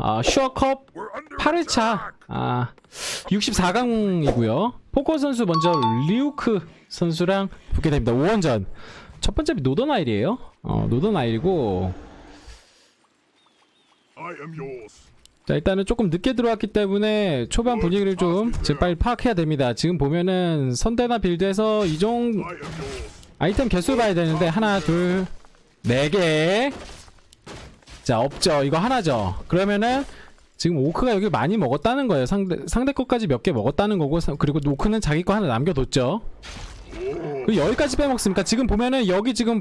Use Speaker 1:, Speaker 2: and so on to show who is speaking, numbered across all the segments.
Speaker 1: 아, 슈어컵 8회차 아, 64강이고요. 포커 선수 먼저 리우크 선수랑 붙게 됩니다. 5원전. 첫 번째 노던 아일이에요. 어, 노던 아일이고
Speaker 2: I am yours.
Speaker 1: 자 일단은 조금 늦게 들어왔기 때문에 초반 분위기를 좀 빨리 파악해야 됩니다. 지금 보면은 선대나 빌드에서 이종. 아이템 개수 봐야 되는데 하나 둘 네 개. 자 없죠. 이거 하나죠. 그러면은 지금 오크가 여기 많이 먹었다는 거예요. 상대 상대 것까지 몇 개 먹었다는 거고 사- 그리고 오크는 자기 거 하나 남겨뒀죠. 그 여기까지 빼먹습니까? 지금 보면은 여기 지금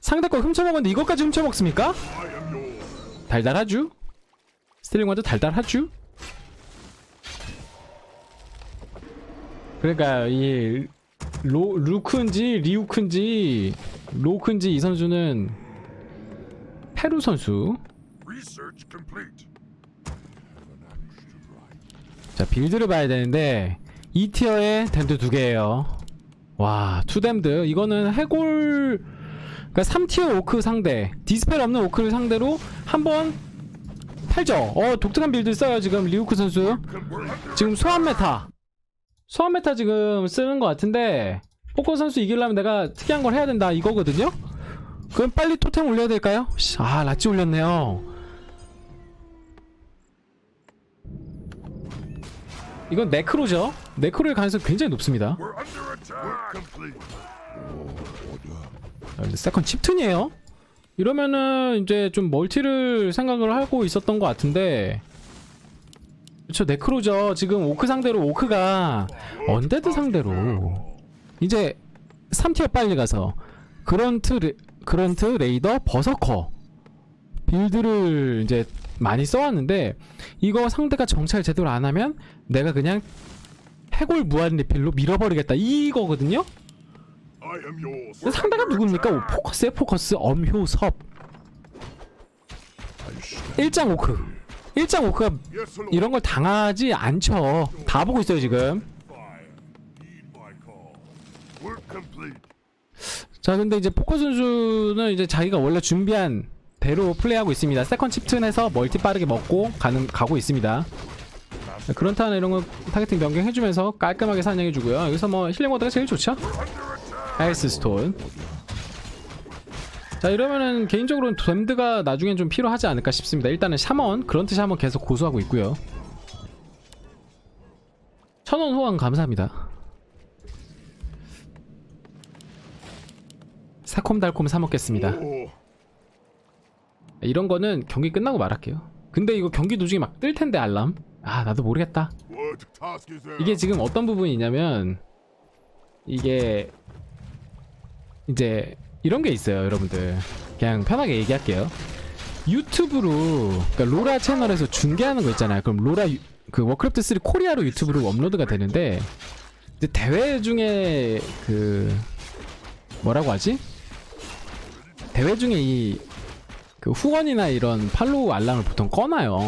Speaker 1: 상대 거 훔쳐먹었는데 이것까지 훔쳐먹습니까? 달달하죠? 스틸링 완전 달달하죠? 그러니까 이 로, 루크인지 리우크인지 로크인지 이 선수는 페루 선수. 자 빌드를 봐야 되는데 2티어에 댐드 두 개예요. 와 투댐드. 이거는 해골 그러니까 3티어 오크 상대 디스펠 없는 오크를 상대로 한번 팔죠. 어 독특한 빌드 써요 지금 리우크 선수. 지금 소환 메타. 소환 메타 지금 쓰는 것 같은데 포커 선수 이기려면 내가 특이한 걸 해야 된다 이거거든요 그럼 빨리 토템 올려야 될까요? 씨, 아 라찌 올렸네요. 이건 네크로죠? 네크로의 가능성이 굉장히 높습니다. 근데 세컨 칩튼이에요? 이러면은 이제 좀 멀티를 생각을 하고 있었던 것 같은데. 그쵸 네크로죠. 지금 오크 상대로 오크가 언데드 상대로. 이제 3티어 빨리 가서 그런트 레, 그런트 레이더 버서커. 빌드를 이제 많이 써왔는데 이거 상대가 정찰 제대로 안 하면 내가 그냥 해골 무한 리필로 밀어버리겠다. 이거거든요? 상대가 누굽니까? 오, 포커스에 포커스 엄효섭. 1장 오크. 1장 오크가. 이런 걸 당하지 않죠. 다 보고 있어요 지금 자 근데 이제 포커 선수는 이제 자기가 원래 준비한 대로 플레이하고 있습니다. 세컨 칩튼에서 멀티 빠르게 먹고 가는 가고 있습니다. 그런타나 이런 거 타겟팅 변경해주면서 깔끔하게 사냥해주고요. 여기서 뭐 힐링 모드가 제일 좋죠? 헬스 스톤. 자 이러면은 개인적으로는 댐드가 나중엔 좀 필요하지 않을까 싶습니다. 일단은 샤먼 그런트 샤먼 계속 고수하고 있고요. 천원 호환 감사합니다 새콤달콤 사 먹겠습니다.
Speaker 2: Oh,
Speaker 1: 이런 거는 경기 끝나고 말할게요. 근데 이거 경기 도중에 막 뜰 텐데 알람? 아 나도 모르겠다? 이게 지금 어떤 부분이냐면 이게 이제 이런 게 있어요 여러분들. 그냥 편하게 얘기할게요. 유튜브로 그러니까 로라 채널에서 중계하는 거 있잖아요. 그럼 로라 유- 그 워크래프트 3 코리아로 유튜브로 업로드가 되는데 이제 대회 중에 그 뭐라고 하지 대회 중에 이 그 후원이나 이런 팔로우 알람을 보통 꺼놔요.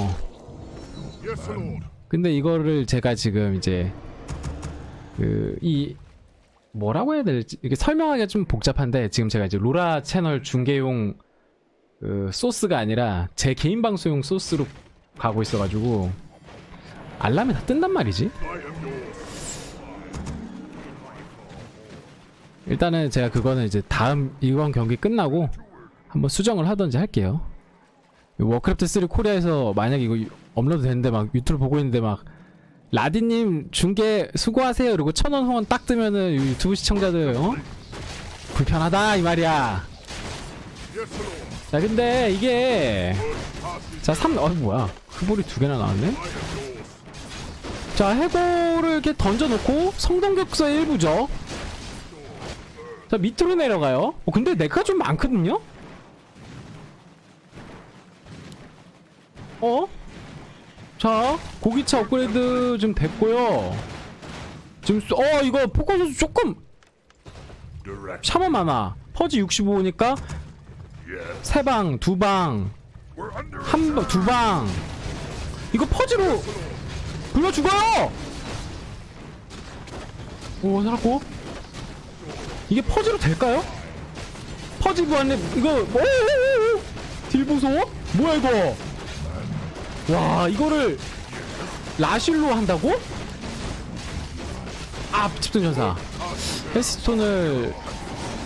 Speaker 1: 근데 이거를 제가 지금 이제 그 이 뭐라고 해야 될지 이게 설명하기가 좀 복잡한데 지금 제가 이제 로라 채널 중계용 그 소스가 아니라 제 개인 방송용 소스로 가고 있어가지고 알람이 다 뜬단 말이지. 일단은 제가 그거는 이제 다음 이번 경기 끝나고 한번 수정을 하던지 할게요. 워크래프트 3 코리아에서 만약 이거 유- 업로드 되는데 막 유튜브 보고 있는데 막 라디님 중계 수고하세요 그리고 천원 후원 딱 뜨면은 유튜브 시청자들 어? 불편하다 이 말이야. 자 근데 이게 자 3, 어 뭐야 흑볼이 두 개나 나왔네. 자 해골을 이렇게 던져놓고 성동격서 일부죠. 자 밑으로 내려가요. 어, 근데 내가 좀 많거든요. 어? 자 고기차 업그레이드 좀 됐고요. 지금 쏘- 어 이거 포커 선수 조금. 샤먼 많아. 퍼지 65니까
Speaker 2: Yes.
Speaker 1: 세 방, 두 방,
Speaker 2: We're under
Speaker 1: 한 방, 두 방. 이거 퍼지로 불러 죽어요. 오 살았고. 이게 퍼지로 될까요? 퍼지 구한님 이거 오, 오, 오, 오. 딜 보소? 뭐야 이거? 와 이거를 라실로 한다고? 아 집중전사. 헤스톤을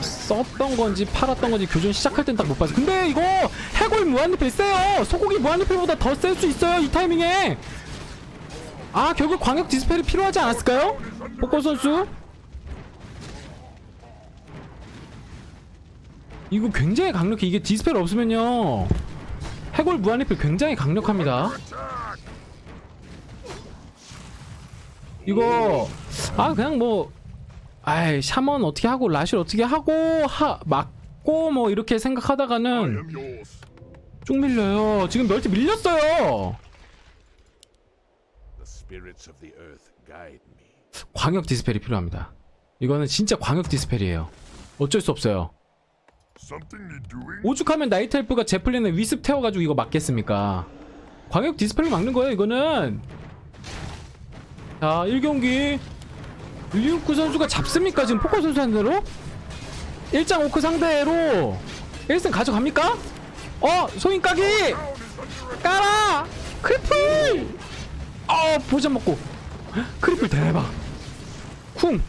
Speaker 1: 썼던 건지 팔았던 건지 교전 시작할 땐 딱 못 봤어. 근데 이거 해골 무한리필 세요. 소고기 무한리필보다 더 셀 수 있어요 이 타이밍에. 아 결국 광역 디스펠이 필요하지 않았을까요? 복권 선수? 이거 굉장히 강력해. 이게 디스펠 없으면요 해골 무한리필 굉장히 강력합니다 이거 아 그냥 뭐 아이 샤먼 어떻게 하고 라실 어떻게 하고 하 맞고 뭐 이렇게 생각하다가는. 쭉 밀려요 지금 멸치 밀렸어요. 광역 디스펠이 필요합니다 이거는 진짜 광역 디스펠이에요 어쩔 수 없어요? 오죽하면 나이트 헬프가 제플린을 위습 태워가지고 이거 막겠습니까? 광역 디스펠을 막는 거예요 이거는. 자 1경기. 류쿠 선수가 잡습니까 지금 포커 선수 한대로? 1장 오크 상대로. 1승 가져갑니까? 어 소인 까기! 까라! 크리플! 어 보자 먹고. 크리플 대박. 쿵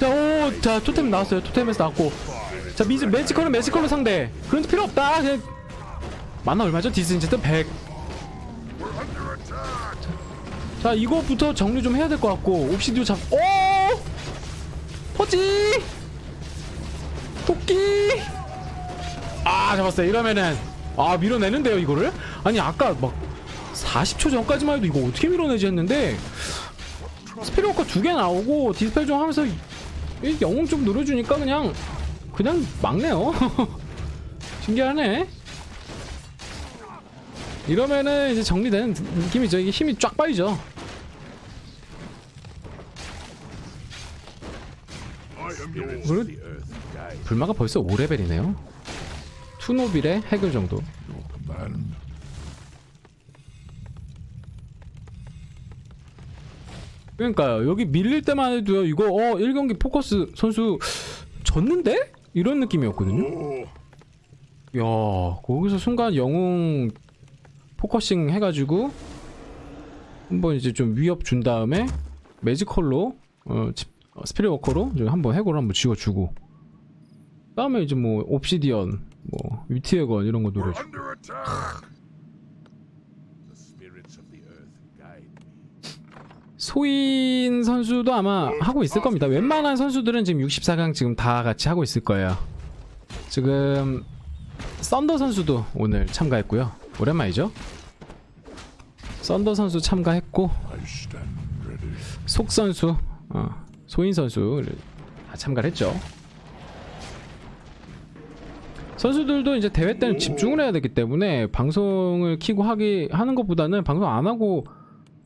Speaker 1: 자, 오, 자, 토템 나왔어요. 토템에서 나왔고. 자, 미즈, 매지컬은 매지컬로 상대. 그런데 필요 없다. 그냥. 만나 얼마죠? 디스인제트 100. 자, 자, 이거부터 정리 좀 해야 될 것 같고. 옵시디오 잡, 오! 퍼지! 토끼! 아, 잡았어요. 이러면은. 아, 밀어내는데요, 이거를? 아니, 아까 막 40초 전까지만 해도 이거 어떻게 밀어내지 했는데. 스피리워커 두 개 나오고 디스펠 좀 하면서 이 영웅 좀 노려주니까 그냥 그냥 막네요. 신기하네. 이러면은 이제 정리되는 느낌이죠. 이게 힘이 쫙 빠지죠.
Speaker 3: guide
Speaker 1: 불마가 벌써 5레벨이네요. 투노빌의 해결 정도 그러니까요. 여기 밀릴 때만 해도요. 이거 어 1경기 포커스 선수 졌는데? 이런 느낌이었거든요. 야 거기서 순간 영웅 포커싱 해 가지고 한번 이제 좀 위협 준 다음에 매지컬로 어, 집- 어, 스피릿 워커로 이제 한번 해골을 한번 지워 주고. 다음에 이제 뭐 옵시디언 뭐 위티에건 이런 거 노려주고 소인 선수도 아마 하고 있을 겁니다. 웬만한 선수들은 지금 64강 지금 다 같이 하고 있을 거예요. 지금 썬더 선수도 오늘 참가했고요. 오랜만이죠? 썬더 선수 참가했고. 속 선수, 어, 소인 선수 다 참가를 했죠. 선수들도 이제 대회 때는 집중을 해야 되기 때문에 방송을 키고 하기 하는 것보다는 방송 안 하고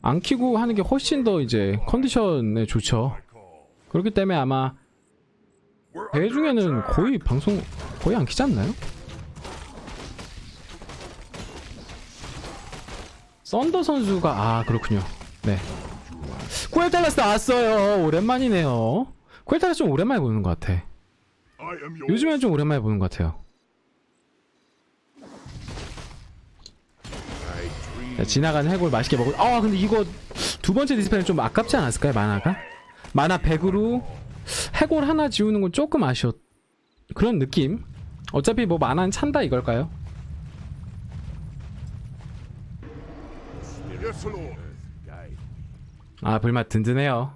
Speaker 1: 안 키고 하는 게 훨씬 더 이제 컨디션에 좋죠. 그렇기 때문에 아마
Speaker 2: We're
Speaker 1: 대회
Speaker 2: under
Speaker 1: 중에는
Speaker 2: attack.
Speaker 1: 거의 방송 거의 안 키지 않나요? 썬더 선수가 아 그렇군요. 네. 쿠엘탈라스 나왔어요. 오랜만이네요. 쿠엘탈라스 좀 오랜만에 보는 것 같아. 요즘엔 좀 오랜만에 보는 것 같아요. 지나가는 해골 맛있게 먹고. 아 근데 이거 두 번째 디스플레이는 좀 아깝지 않았을까요? 만화가? 만화 100으로 해골 하나 지우는 건 조금 아쉬웠. 그런 느낌. 어차피 뭐 만화는 찬다 이걸까요? 아 불맛 든든해요.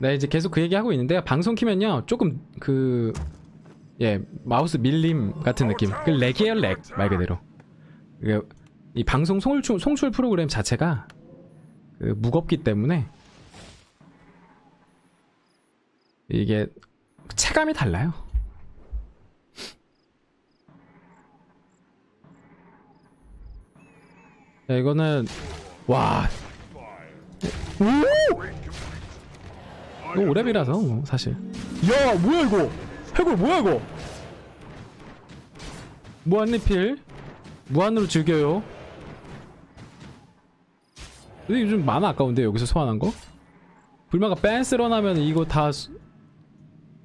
Speaker 1: 네 이제 계속 그 얘기 하고 있는데요. 방송 키면요 조금 그 예 마우스 밀림 같은 느낌. 그 렉이에요 렉 말 그대로. 이게 이 방송 송출 송출 프로그램 자체가 그 무겁기 때문에 이게 체감이 달라요. 자, 이거는 와 오! 이거 오랩이라서 뭐, 사실 야 뭐야 이거 해골 뭐야 이거? 무한 리필. 무한으로 즐겨요. 근데 요즘 많아 아까운데 여기서 소환한 거? 불마가 빤스런 하면 이거 다 수-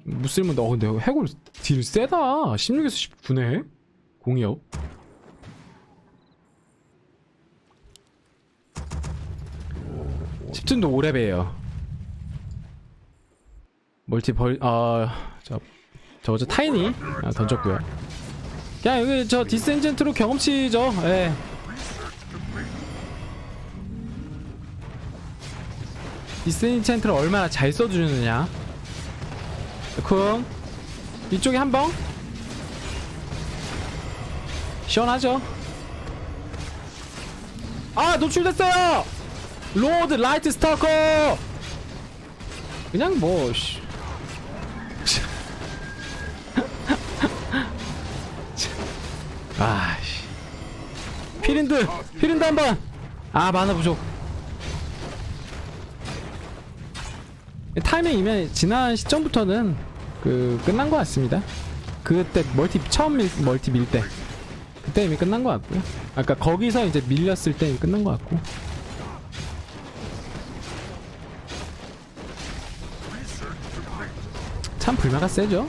Speaker 1: 무슬면 어 근데 해골 딜 세다. 16에서 19네. 공이업 집중도 5렙이에요. 멀티 벌.. 아저 저 타이니 아, 던졌고요. 그냥 여기 저 디센젠트로 경험치죠. 예. 디센젠트를 얼마나 잘 써주느냐. 쿵. 이쪽에 한방. 시원하죠? 아 노출됐어요! 로드 라이트 스타커! 그냥 뭐 씨. 아씨 피린드 피린드 한번 아 만화 부족 타이밍이면 지난 시점부터는 그 끝난 것 같습니다. 그때 멀티 처음 밀, 멀티 밀 때 그때 이미 끝난 것 같고요. 아까 거기서 이제 밀렸을 때 이미 끝난 것 같고. 참 불마가 세죠.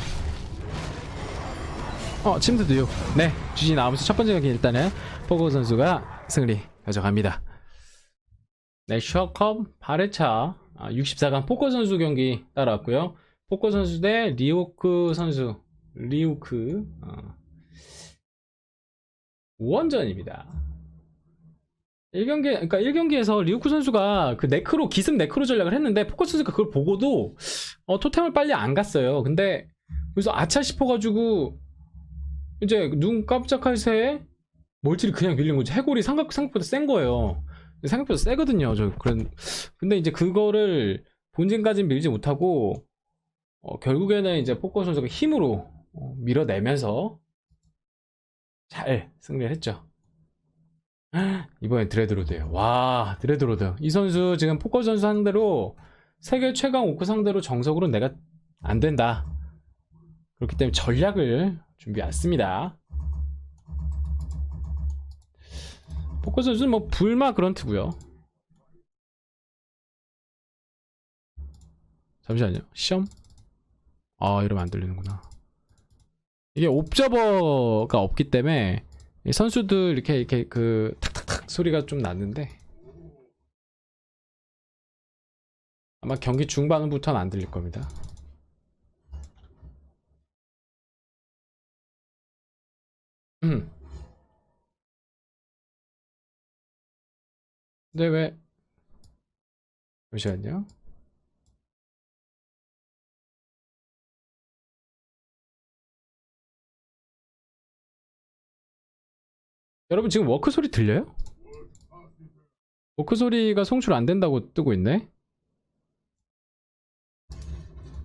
Speaker 1: 어 듀. 네 GG 나오면서 첫 번째 경기 일단은 포고 선수가 승리 가져갑니다. 네, 셔컵 8회차 아, 64강 포커 선수 경기 따라왔고요. 포커 선수 대 리오크 선수, 리오크 어. 5원전입니다. 1경기, 그러니까 1경기에서 리오크 선수가 그 네크로, 기습 네크로 전략을 했는데 포커 선수가 그걸 보고도 어, 토템을 빨리 안 갔어요. 근데 그래서 아차 싶어가지고 이제 눈 깜짝할 새에 멀티를 그냥 밀린 거지. 해골이 생각, 생각보다 센 거예요. 생각보다 세거든요. 저 그런 근데 이제 그거를 본진까지는 밀지 못하고 어, 결국에는 이제 포커 선수가 힘으로 어, 밀어내면서 잘 승리를 했죠. 이번엔 드레드로드예요. 와 드레드로드 이 선수 지금 포커 선수 상대로 세계 최강 오크 상대로 정석으로 내가 안 된다. 그렇기 때문에 전략을 준비했습니다. 포커 선수는 뭐 불마 그런트고요. 잠시만요. 시험? 아 이러면 안 들리는구나. 이게 옵저버가 없기 때문에 이 선수들 이렇게 이렇게 그 탁탁탁 소리가 좀 났는데 아마 경기 중반부터는 안 들릴 겁니다. 음. 근데 왜 잠시만요. 여러분 지금 워크 소리 들려요? 워크 소리가 송출 안 된다고 뜨고 있네.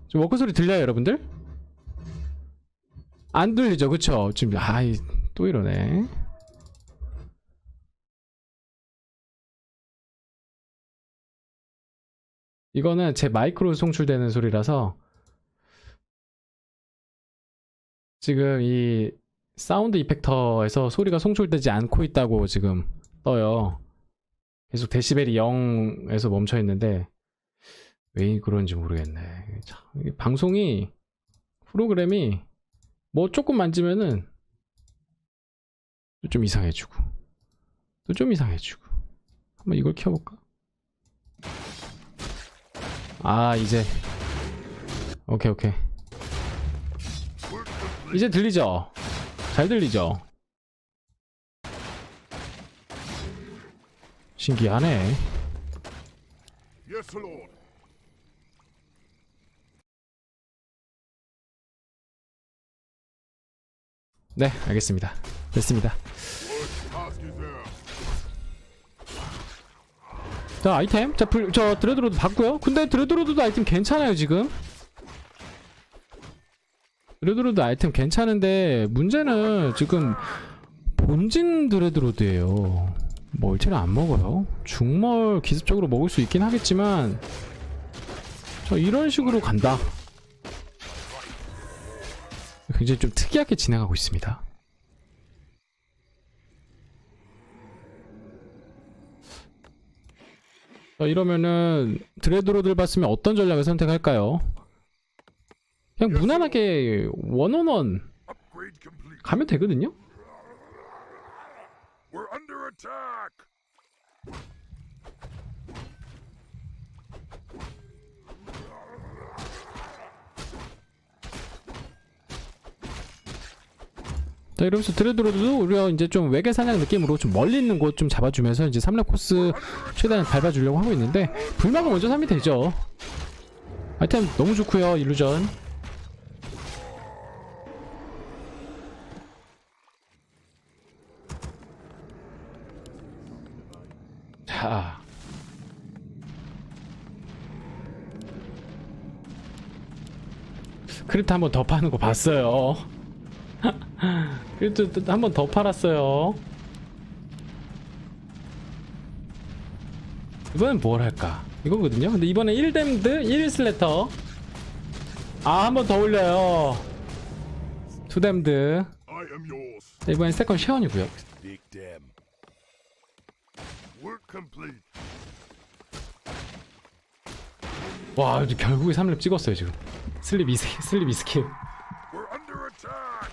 Speaker 1: 지금 워크 소리 들려요, 여러분들? 안 들리죠, 그쵸? 지금 아이 또 이러네. 이거는 제 마이크로 송출되는 소리라서 지금 이 사운드 이펙터에서 소리가 송출되지 않고 있다고 지금 떠요. 계속 데시벨이 0에서 멈춰 있는데 왜 그런지 모르겠네. 참, 방송이 프로그램이 뭐 조금 만지면은 또 좀 이상해지고 또 좀 이상해지고 한번 이걸 켜볼까? 아 이제 오케이 오케이 이제 들리죠? 잘 들리죠? 신기하네. 네 알겠습니다 됐습니다. 자 아이템. 자, 불, 저 드레드로드 봤고요. 근데 드레드로드도 아이템 괜찮아요 지금. 드레드로드 아이템 괜찮은데 문제는 지금 본진 드레드로드예요. 멀티를 안 먹어요. 중멀 기습적으로 먹을 수 있긴 하겠지만 저 이런 식으로 간다. 굉장히 좀 특이하게 진행하고 있습니다 자, 이러면은 드레드로드를 봤으면 어떤 전략을 선택할까요? 그냥 무난하게 원원원. 가면 되거든요.
Speaker 2: We're under attack.
Speaker 1: 자 이러면서 드레드로도 우리가 이제 좀 외계 사냥 느낌으로 좀 멀리 있는 곳 좀 잡아주면서 이제 3렙 코스 최대한 밟아주려고 하고 있는데 불막은 먼저 사면 되죠. 아이템 너무 좋고요 일루전. 자. 크립트 한번 더 파는 거 봤어요. 그래도 한 번 더 팔았어요. 이번엔 뭘 할까? 이거거든요. 근데 이번에 1댐드 1슬래터. 아, 한 번 더 올려요. 2댐드.
Speaker 2: I am yours.
Speaker 1: 이번엔 세컨
Speaker 2: complete.
Speaker 1: 와, 이제 결국에 3렙 찍었어요, 지금. 슬립 이스 슬립 이스킬.
Speaker 2: We're under attack.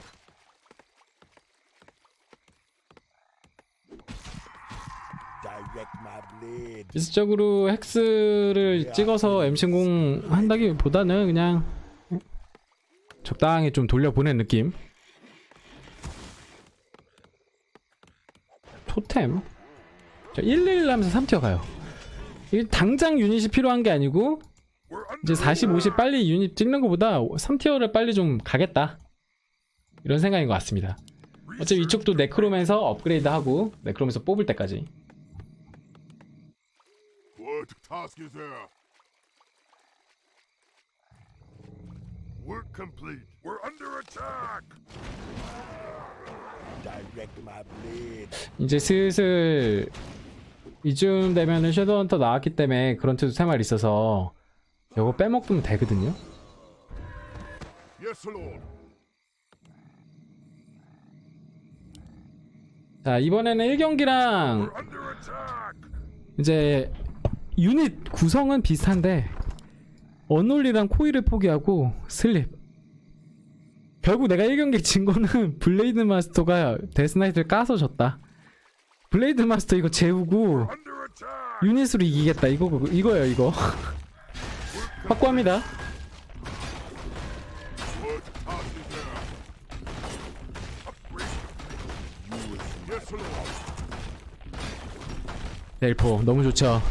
Speaker 3: Direct my blade.
Speaker 1: 기술적으로 헥스를 찍어서 MC0 한다기보다는 그냥 적당히 좀 돌려보낸 느낌. 토템. 자, 111 하면서 3티어 가요. 이게 당장 유닛이 필요한 게 아니고 이제
Speaker 2: under
Speaker 1: 40, 50 빨리 유닛 찍는 것보다 3티어를 빨리 좀 가겠다. 이런 생각인 것 같습니다. 어차피 이쪽도 네크로면서 업그레이드 하고 네크로면서 뽑을 때까지.
Speaker 2: What task is there? Work complete. We're under attack.
Speaker 3: Direct my blade.
Speaker 1: 이제 슬슬 이쯤 되면은 섀도우헌터 나왔기 때문에 그런트도 3마리 있어서 요거 빼먹으면 되거든요
Speaker 2: Yes, Lord.
Speaker 1: 자 이번에는 1경기랑
Speaker 2: We're under attack.
Speaker 1: 이제 유닛 구성은 비슷한데 언놀리랑 코일을 포기하고 슬립 결국 내가 1경기 진 거는 블레이드 마스터가 데스나이트를 까서 졌다 블레이드 마스터 이거 재우고. 유닛으로 이기겠다 이거 이거예요 이거 확고합니다. 넬포 너무 좋죠.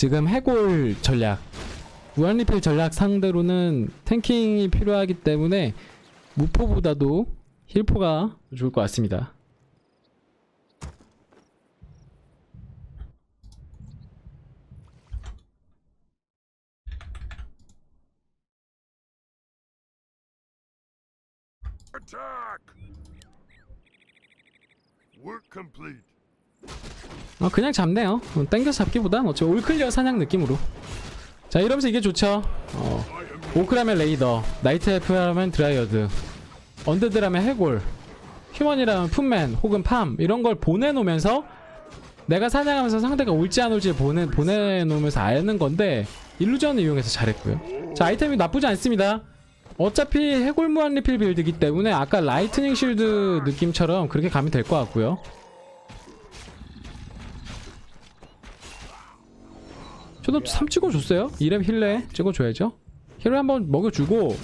Speaker 1: 지금 해골 전략, 무한리필 전략 상대로는 탱킹이 필요하기 때문에 무포보다도 힐포가 좋을 것 같습니다.
Speaker 2: Attack. Work complete.
Speaker 1: 어, 그냥 잡네요. 어, 땡겨 잡기보단 어차피 올클리어 사냥 느낌으로. 자 이러면서 이게 좋죠. 어, 오크라면 레이더, 나이트 엘프라면 드라이어드, 언데드라면 해골, 휴먼이라면 풋맨 혹은 팜 이런 걸 보내놓으면서 내가 사냥하면서 상대가 올지 안 올지 보내 보내놓으면서 아는 건데 일루전을 이용해서 잘했고요. 자 아이템이 나쁘지 않습니다. 어차피 해골 무한 리필 빌드이기 때문에 아까 라이트닝 쉴드 느낌처럼 그렇게 가면 될 것 같고요. 저도 3 찍어줬어요. 2렙 힐레 찍어줘야죠. 힐을 한번 먹여주고.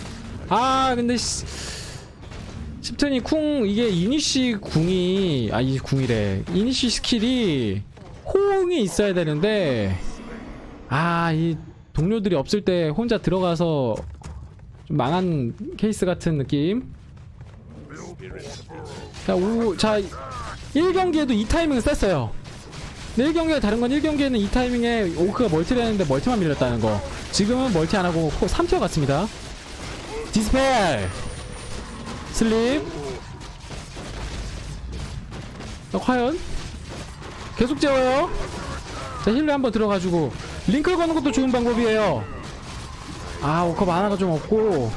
Speaker 1: 아 근데 시, 십튼이 쿵 이게 이니시 궁이 아 이 궁이래. 이니시 스킬이 호응이 있어야 되는데 아 이 동료들이 없을 때 혼자 들어가서 좀 망한 케이스 같은 느낌. 자, 오, 자 1경기에도 이 타이밍은 셌어요 근데 1경기가 다른 건 1경기에는 이 타이밍에 오크가 멀티를 했는데 멀티만 밀렸다는 거. 지금은 멀티 안 하고 3티어 갔습니다. 디스펠! 슬립. 자, 과연? 계속 재워요? 자 힐러 한번 들어가지고. 링크를 거는 것도 좋은 방법이에요. 아 오커 만화가 좀 없고.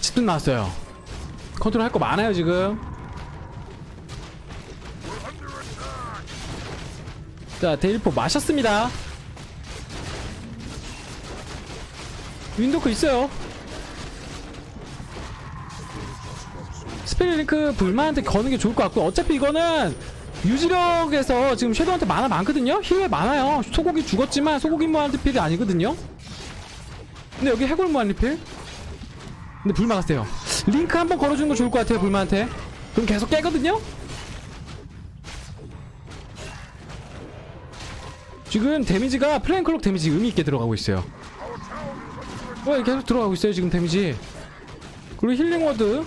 Speaker 1: 집도 나왔어요. 컨트롤 할 거 많아요 지금 자 데일포 마셨습니다 윈도크 있어요. 스피릿링크 불만한테 거는 게 좋을 것 같고 어차피 이거는 유지력에서 지금 섀도우한테 만화 많거든요? 힐에 많아요. 소고기 죽었지만 소고기 무한리필이 아니거든요? 근데 여기 해골 무한리필? 근데 불 막았어요. 링크 한번 걸어주는 거 좋을 것 같아요, 불만한테. 그럼 계속 깨거든요? 지금 데미지가 플랭클록 데미지 의미 있게 들어가고 있어요. 어, 계속 들어가고 있어요, 지금 데미지. 그리고 힐링 워드,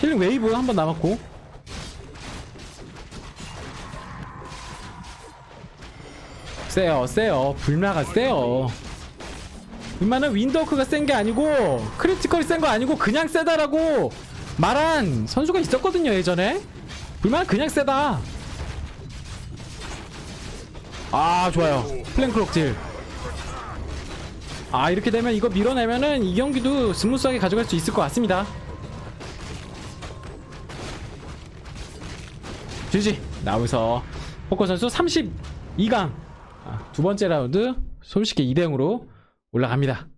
Speaker 1: 힐링 웨이브 한 번 남았고. 세요, 세요. 불마가 세요. 불마는 윈더크가 센 게 아니고, 크리티컬이 센 거 아니고, 그냥 세다라고 말한 선수가 있었거든요, 예전에. 불마는 그냥 세다. 아, 좋아요. 플랭크록 딜. 아, 이렇게 되면 이거 밀어내면은 이 경기도 스무스하게 가져갈 수 있을 것 같습니다. GG 나오면서 포커 선수 32강 아, 두 번째 라운드 손쉽게 2대0으로 올라갑니다.